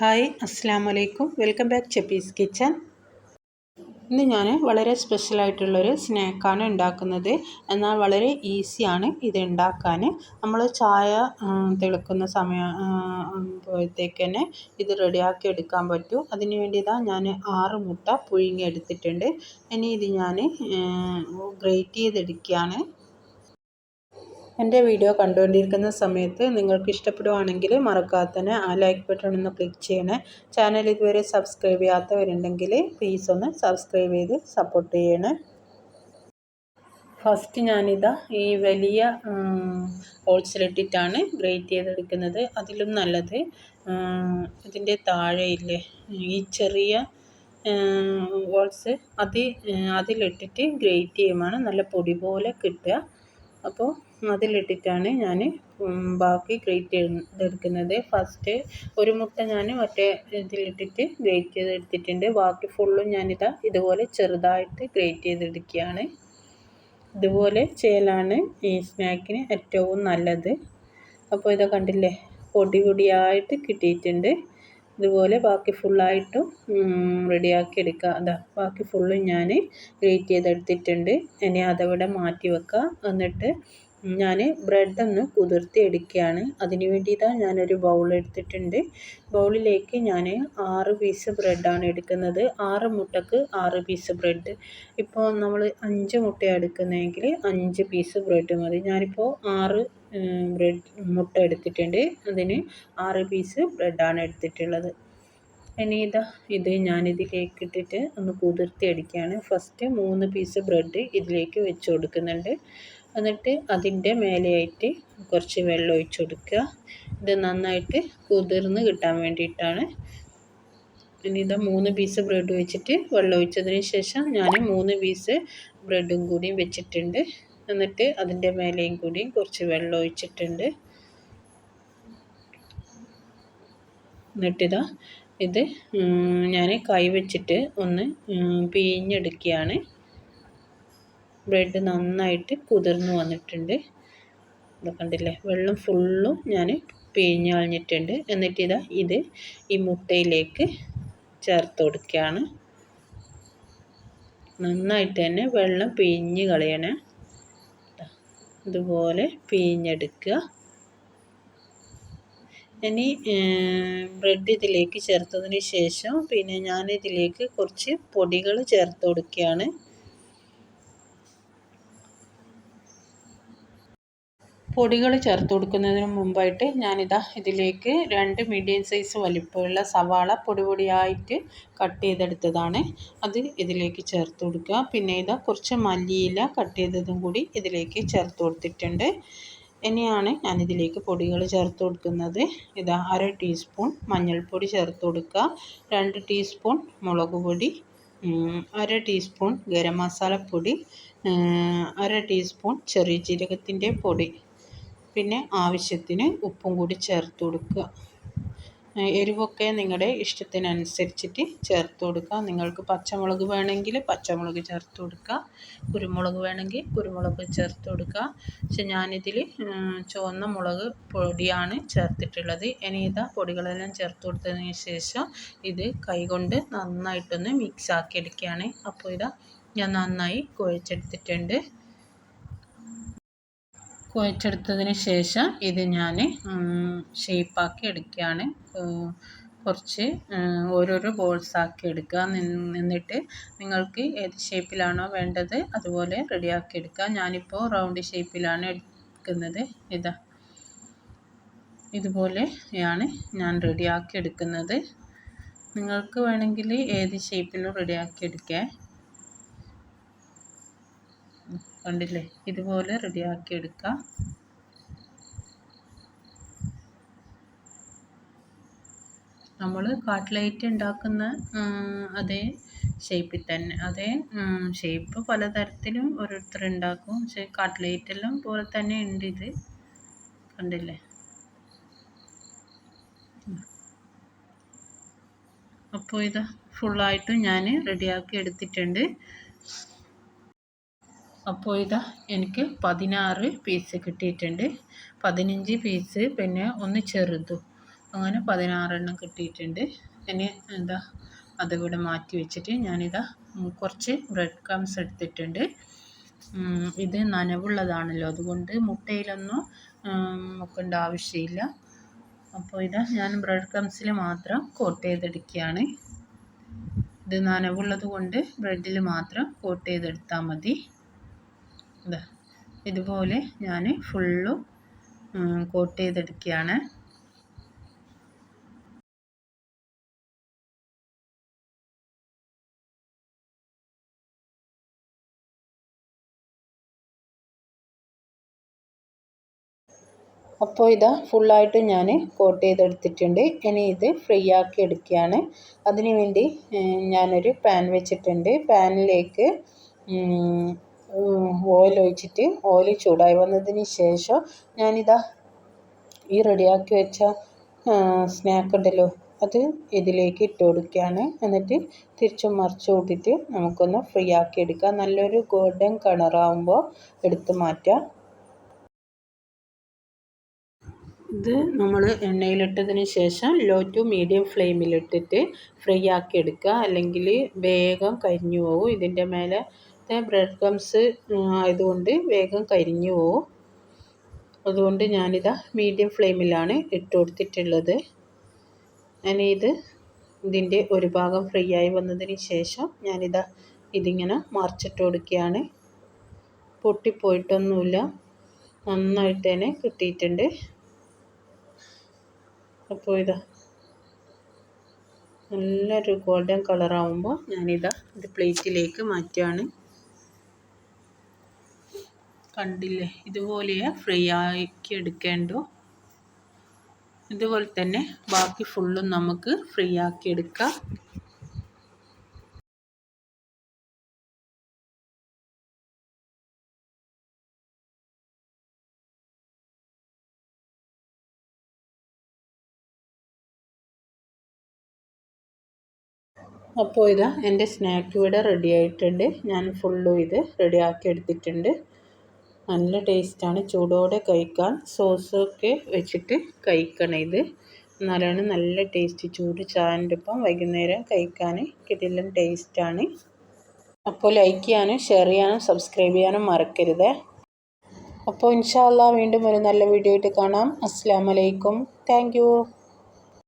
Hi അസ്സാം വലൈക്കും welcome back ചെപ്പീസ് kitchen ഇന്ന് ഞാൻ വളരെ സ്പെഷ്യലായിട്ടുള്ളൊരു സ്നാക്കാണ് ഉണ്ടാക്കുന്നത്. എന്നാൽ വളരെ ഈസിയാണ് ഇത് ഉണ്ടാക്കാൻ നമ്മൾ ചായ തിളക്കുന്ന സമയം ആകുമ്പോഴത്തേക്ക് തന്നെ ഇത് റെഡിയാക്കി എടുക്കാൻ പറ്റും. അതിന് വേണ്ടിയതാണ് ഞാൻ ആറ് മുട്ട പുഴുങ്ങി എടുത്തിട്ടുണ്ട്. ഇനി ഇത് ഞാൻ ഗ്രേറ്റ് ചെയ്തെടുക്കുകയാണ്. എന്റെ വീഡിയോ കണ്ടുകൊണ്ടിരിക്കുന്ന സമയത്ത് നിങ്ങൾക്ക് ഇഷ്ടപ്പെടുവാണെങ്കിൽ മറക്കാതെ തന്നെ ആ ലൈക്ക് ബട്ടൺ ഒന്ന് ക്ലിക്ക് ചെയ്യണേ. ചാനൽ ഇതുവരെ സബ്സ്ക്രൈബ് ചെയ്യാത്തവരുണ്ടെങ്കിൽ പ്ലീസ് ഒന്ന് സബ്സ്ക്രൈബ് ചെയ്ത് സപ്പോർട്ട് ചെയ്യണേ. ഫസ്റ്റ് ഞാനിതാ ഈ വലിയ ഹോൾസിലിട്ടിട്ടാണ് ഗ്രേറ്റ് ചെയ്തെടുക്കുന്നത്. അതിലും നല്ലത് ഇതിന്റെ താഴെയില്ലേ ഈ ചെറിയ ഹോൾസ് അത് അതിലിട്ടിട്ട് ഗ്രേറ്റ് ചെയ്യുമാണ് നല്ല പൊടി പോലെ കിട്ടുക. അപ്പോൾ അതിലിട്ടിട്ടാണ് ഞാൻ ബാക്കി ഗ്രേറ്റ് ചെയ്തെടുക്കുന്നത് ഫസ്റ്റ് ഒരു മുട്ട ഞാൻ മറ്റേ ഇതിലിട്ടിട്ട് ഗ്രേറ്റ് ചെയ്തെടുത്തിട്ടുണ്ട്. ബാക്കി ഫുള്ളും ഞാനിതാ ഇതുപോലെ ചെറുതായിട്ട് ഗ്രേറ്റ് ചെയ്തെടുക്കുകയാണ്. ഇതുപോലെ ചെയ്യലാണ് ഈ സ്നാക്കിന് ഏറ്റവും നല്ലത്. അപ്പോൾ ഇതാ കണ്ടില്ലേ പൊടി പൊടിയായിട്ട് കിട്ടിയിട്ടുണ്ട്. ഇതുപോലെ ബാക്കി ഫുള്ളായിട്ടും റെഡിയാക്കി എടുക്കുക. അതാ ബാക്കി ഫുള്ളും ഞാൻ ഗ്രേറ്റ് ചെയ്തെടുത്തിട്ടുണ്ട്. ഇനി അതവിടെ മാറ്റി വെക്കുക. എന്നിട്ട് ഞാൻ ബ്രെഡ് ഒന്ന് കുതിർത്തി എടുക്കുകയാണ് അതിന് വേണ്ടിയിട്ടാണ് ഞാനൊരു ബൗൾ എടുത്തിട്ടുണ്ട്. ബൗളിലേക്ക് ഞാൻ ആറ് പീസ് ബ്രെഡാണ് എടുക്കുന്നത്. ആറ് മുട്ടക്ക് ആറ് പീസ് ബ്രെഡ്. ഇപ്പോൾ നമ്മൾ അഞ്ച് മുട്ട എടുക്കുന്നതെങ്കിൽ അഞ്ച് പീസ് ബ്രെഡ് മതി. ഞാനിപ്പോൾ ആറ് ബ്രെഡ് മുട്ട എടുത്തിട്ടുണ്ട്. അതിന് ആറ് പീസ് ബ്രെഡാണ് എടുത്തിട്ടുള്ളത്. ഇനി ഇതാ ഇത് ഞാനിതിലേക്ക് ഇട്ടിട്ട് ഒന്ന് കുതിർത്തി അടിക്കുകയാണ് ഫസ്റ്റ് മൂന്ന് പീസ് ബ്രെഡ് ഇതിലേക്ക് വെച്ച് കൊടുക്കുന്നുണ്ട്. എന്നിട്ട് അതിന്റെ മേലെയായിട്ട് കുറച്ച് വെള്ളം ഒഴിച്ച് കൊടുക്കുക. ഇത് നന്നായിട്ട് കുതിർന്ന് കിട്ടാൻ വേണ്ടിയിട്ടാണ്. ഇനി ഇത് മൂന്ന് പീസ് ബ്രെഡ് വെച്ചിട്ട് വെള്ളം ഒഴിച്ചതിന് ശേഷം ഞാൻ മൂന്ന് പീസ് ബ്രെഡും കൂടിയും വെച്ചിട്ടുണ്ട്. എന്നിട്ട് അതിന്റെ മേലെയും കൂടിയും കുറച്ച് വെള്ളം ഒഴിച്ചിട്ടുണ്ട്. എന്നിട്ടിതാ ഇത് ഞാൻ കൈ വെച്ചിട്ട് ഒന്ന് പിഴിഞ്ഞെടുക്കുകയാണ്. ബ്രെഡ് നന്നായിട്ട് കുതിർന്ന് വന്നിട്ടുണ്ട്. ഇത് കണ്ടില്ലേ? വെള്ളം ഫുള്ളും ഞാൻ പിഴിഞ്ഞ് കളഞ്ഞിട്ടുണ്ട്. എന്നിട്ട് ഇതാ ഇത് ഈ മുട്ടയിലേക്ക് ചേർത്ത് കൊടുക്കുകയാണ്. നന്നായിട്ട് തന്നെ വെള്ളം പിഴിഞ്ഞ് കളയണേ. ഇതുപോലെ പിഴിഞ്ഞെടുക്കുക. ഇനി ബ്രെഡ് ഇതിലേക്ക് ചേർത്തതിന് ശേഷം പിന്നെ ഞാനിതിലേക്ക് കുറച്ച് പൊടികൾ ചേർത്ത് കൊടുക്കുകയാണ്. പൊടികൾ ചേർത്ത് കൊടുക്കുന്നതിന് മുമ്പായിട്ട് ഞാനിതാ ഇതിലേക്ക് രണ്ട് മീഡിയം സൈസ് വലിപ്പമുള്ള സവാള പൊടി പൊടിയായിട്ട് കട്ട് ചെയ്തെടുത്തതാണ്. അത് ഇതിലേക്ക് ചേർത്ത് കൊടുക്കുക. പിന്നെ ഇതാ കുറച്ച് മല്ലിയില കട്ട് ചെയ്തതും കൂടി ഇതിലേക്ക് ചേർത്ത് കൊടുത്തിട്ടുണ്ട്. ഇനിയാണ് ഞാനിതിലേക്ക് പൊടികൾ ചേർത്ത് കൊടുക്കുന്നത്. ഇതാ അര ടീസ്പൂൺ മഞ്ഞൾപ്പൊടി ചേർത്ത് കൊടുക്കുക. രണ്ട് ടീസ്പൂൺ മുളക് പൊടി അര ടീസ്പൂൺ ഗരം മസാലപ്പൊടി അര ടീസ്പൂൺ ചെറിയ ജീരകത്തിന്റെ പൊടി. പിന്നെ ആവശ്യത്തിന് ഉപ്പും കൂടി ചേർത്ത് കൊടുക്കുക. എരിവൊക്കെ നിങ്ങളുടെ ഇഷ്ടത്തിനനുസരിച്ചിട്ട് ചേർത്ത് കൊടുക്കുക. നിങ്ങൾക്ക് പച്ചമുളക് വേണമെങ്കിൽ പച്ചമുളക് ചേർത്ത് കൊടുക്കുക. കുരുമുളക് വേണമെങ്കിൽ കുരുമുളക് ചേർത്ത് കൊടുക്കുക. പക്ഷെ ഞാനിതിൽ ചുവന്ന മുളക് പൊടിയാണ് ചേർത്തിട്ടുള്ളത്. ഇനി ഇതാ പൊടികളെല്ലാം ചേർത്ത് കൊടുത്തതിന് ശേഷം ഇത് കൈകൊണ്ട് നന്നായിട്ടൊന്ന് മിക്സ് ആക്കി എടുക്കുകയാണ്. അപ്പോൾ ഇതാ ഞാൻ നന്നായി കുഴച്ചെടുത്തിട്ടുണ്ട്. കുഴച്ചെടുത്തതിന് ശേഷം ഇത് ഞാൻ ഷേപ്പാക്കി എടുക്കുകയാണ്. കുറച്ച് ഓരോരോ ബോൾസ് ആക്കി എടുക്കുക. എന്നിട്ട് നിങ്ങൾക്ക് ഏത് ഷേപ്പിലാണോ വേണ്ടത് അതുപോലെ റെഡിയാക്കി എടുക്കുക. ഞാനിപ്പോൾ റൗണ്ട് ഷേപ്പിലാണ് എടുക്കുന്നത്. ഇതാ. ഇതുപോലെയാണ് ഞാൻ റെഡിയാക്കി എടുക്കുന്നത്. നിങ്ങൾക്ക് വേണമെങ്കിൽ ഏത് ഷേപ്പിലും റെഡിയാക്കി എടുക്കാം കണ്ടില്ലേ? ഇതുപോലെ റെഡിയാക്കി എടുക്കാം. നമ്മൾ കാട്ട്ലൈറ്റ് ഉണ്ടാക്കുന്ന അതേ ഷേപ്പിൽ തന്നെ. അതേ ഷേപ്പ് പലതരത്തിലും ഓരോരുത്തർ ഉണ്ടാക്കും. പക്ഷേ കാട്ട്ലേറ്റ് എല്ലാം പോലെ തന്നെ ഉണ്ട് ഇത്. കണ്ടില്ലേ? അപ്പോൾ ഇത് ഫുള്ളായിട്ടും ഞാൻ റെഡിയാക്കി എടുത്തിട്ടുണ്ട്. അപ്പോൾ ഇതാ എനിക്ക് പതിനാറ് പീസ് കിട്ടിയിട്ടുണ്ട്. പതിനഞ്ച് പീസ് പിന്നെ ഒന്ന് ചെറുതും. അങ്ങനെ പതിനാറെണ്ണം കിട്ടിയിട്ടുണ്ട്. ഇനി എന്താ അതിവിടെ മാറ്റി വെച്ചിട്ട് ഞാനിതാ കുറച്ച് ബ്രെഡ് ക്രംസ് എടുത്തിട്ടുണ്ട്. ഇത് നനവുള്ളതാണല്ലോ. അതുകൊണ്ട് മുട്ടയിലൊന്നും മുക്കേണ്ട ആവശ്യമില്ല. അപ്പോൾ ഇതാ ഞാൻ ബ്രെഡ് ക്രംസിൽ മാത്രം കോട്ട് ചെയ്തെടുക്കുകയാണ്. ഇത് നനവുള്ളത് കൊണ്ട് ബ്രെഡിൽ മാത്രം കോട്ട് ചെയ്തെടുത്താൽ മതി. ഇതാ ഇതുപോലെ ഞാൻ ഫുള്ളും കോട്ട് ചെയ്തെടുക്കുകയാണ് അപ്പോൾ ഇതാ ഫുള്ളായിട്ട് ഞാൻ കോട്ട് ചെയ്തെടുത്തിട്ടുണ്ട്. ഇനി ഇത് ഫ്രീ ആക്കി എടുക്കുകയാണ്. അതിനുവേണ്ടി ഞാനൊരു പാൻ വെച്ചിട്ടുണ്ട്. പാനിലേക്ക് ഓയിൽ ഒഴിച്ചിട്ട് ഓയിൽ ചൂടായി വന്നതിന് ശേഷം ഞാനിതാ ഈ റെഡിയാക്കി വെച്ച സ്നാക്ക് ഉണ്ടല്ലോ അത് ഇതിലേക്ക് ഇട്ട് കൊടുക്കുകയാണ്. എന്നിട്ട് തിരിച്ചും മറിച്ച് കൂട്ടിയിട്ട് നമുക്കൊന്ന് ഫ്രീ ആക്കി എടുക്കാം. നല്ലൊരു ഗോൾഡൻ കളറാകുമ്പോൾ എടുത്ത് മാറ്റാം. ഇത് നമ്മൾ എണ്ണയിലിട്ടതിന് ശേഷം ലോ ടു മീഡിയം ഫ്ലെയിമിലിട്ടിട്ട് ഫ്രൈ ആക്കി എടുക്കുക. അല്ലെങ്കിൽ വേഗം കരിഞ്ഞു പോകും. ഇതിന്റെ മേലെ ബ്രെഡ് ക്രംസ് ആയതുകൊണ്ട് വേഗം കരിഞ്ഞു പോവും. അതുകൊണ്ട് ഞാനിതാ മീഡിയം ഫ്ലെയിമിലാണ് ഇട്ട് കൊടുത്തിട്ടുള്ളത്. ഞാൻ ഇത് ഇതിന്റെ ഒരു ഭാഗം ഫ്രീ ആയി വന്നതിന് ശേഷം ഞാനിതാ ഇതിങ്ങനെ മറിച്ചിട്ട് കൊടുക്കുകയാണ്. പൊട്ടിപ്പോയിട്ടൊന്നുമില്ല. നന്നായിട്ട് തന്നെ കിട്ടിയിട്ടുണ്ട്. അപ്പോൾ ഇതാ നല്ലൊരു ഗോൾഡൻ കളറാവുമ്പോൾ ഞാനിതാ ഇത് പ്ലേറ്റിലേക്ക് മാറ്റുകയാണ്. കണ്ടില്ലേ? ഇതുപോലെ ഫ്രൈ ആക്കി എടുക്കേണ്ടു. ഇതുപോലെ തന്നെ ബാക്കി ഫുള്ളും നമുക്ക് ഫ്രീ ആക്കി എടുക്കാം. അപ്പോൾ ഇതാ എന്റെ സ്നാക്ക് ഇവിടെ റെഡി ആയിട്ടുണ്ട്. ഞാൻ ഫുള്ളും ഇത് റെഡിയാക്കി എടുത്തിട്ടുണ്ട്. നല്ല ടേസ്റ്റാണ്. ചൂടോടെ കഴിക്കാൻ സോസൊക്കെ വെച്ചിട്ട് കഴിക്കണം ഇത്. എന്നാലാണ് നല്ല ടേസ്റ്റ്. ചൂട് ചായന്റെ ഒപ്പം വൈകുന്നേരം കഴിക്കാൻ കിട്ടില്ല ടേസ്റ്റാണ്. അപ്പോൾ ലൈക്ക് ചെയ്യാനും ഷെയർ ചെയ്യാനും സബ്സ്ക്രൈബ് ചെയ്യാനും മറക്കരുത്. അപ്പോൾ ഇൻഷാല്ല വീണ്ടും ഒരു നല്ല വീഡിയോ ആയിട്ട് കാണാം. അസ്സാം വലൈക്കും താങ്ക്